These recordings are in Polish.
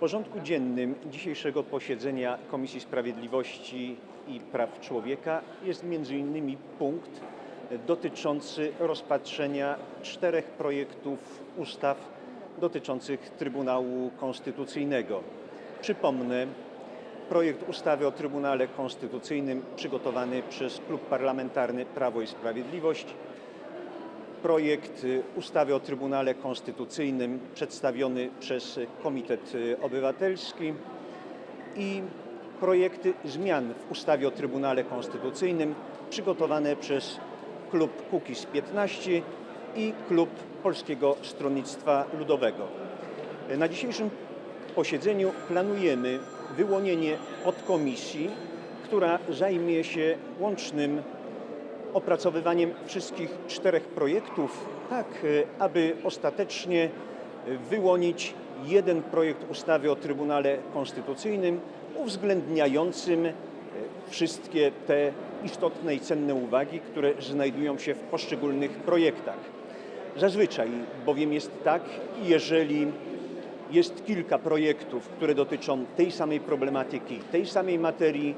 porządku dziennym dzisiejszego posiedzenia Komisji Sprawiedliwości i Praw Człowieka jest m.in. punkt dotyczący rozpatrzenia czterech projektów ustaw dotyczących Trybunału Konstytucyjnego. Przypomnę, projekt ustawy o Trybunale Konstytucyjnym przygotowany przez Klub Parlamentarny Prawo i Sprawiedliwość, projekt ustawy o Trybunale Konstytucyjnym przedstawiony przez Komitet Obywatelski i projekty zmian w ustawie o Trybunale Konstytucyjnym przygotowane przez klub Kukiz 15 i klub Polskiego Stronnictwa Ludowego. Na dzisiejszym posiedzeniu planujemy wyłonienie podkomisji, która zajmie się łącznym opracowywaniem wszystkich czterech projektów, tak y, aby ostatecznie y, wyłonić jeden projekt ustawy o Trybunale Konstytucyjnym uwzględniającym y, wszystkie te istotne i cenne uwagi, które znajdują się w poszczególnych projektach. Zazwyczaj bowiem jest tak, jeżeli jest kilka projektów, które dotyczą tej samej problematyki, tej samej materii,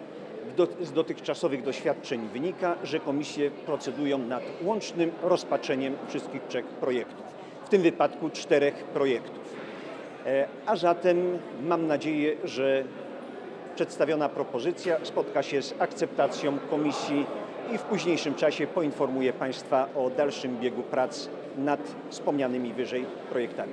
z dotychczasowych doświadczeń wynika, że komisje procedują nad łącznym rozpatrzeniem wszystkich trzech projektów, w tym wypadku czterech projektów. E, A zatem mam nadzieję, że przedstawiona propozycja spotka się z akceptacją komisji i w późniejszym czasie poinformuję Państwa o dalszym biegu prac nad wspomnianymi wyżej projektami.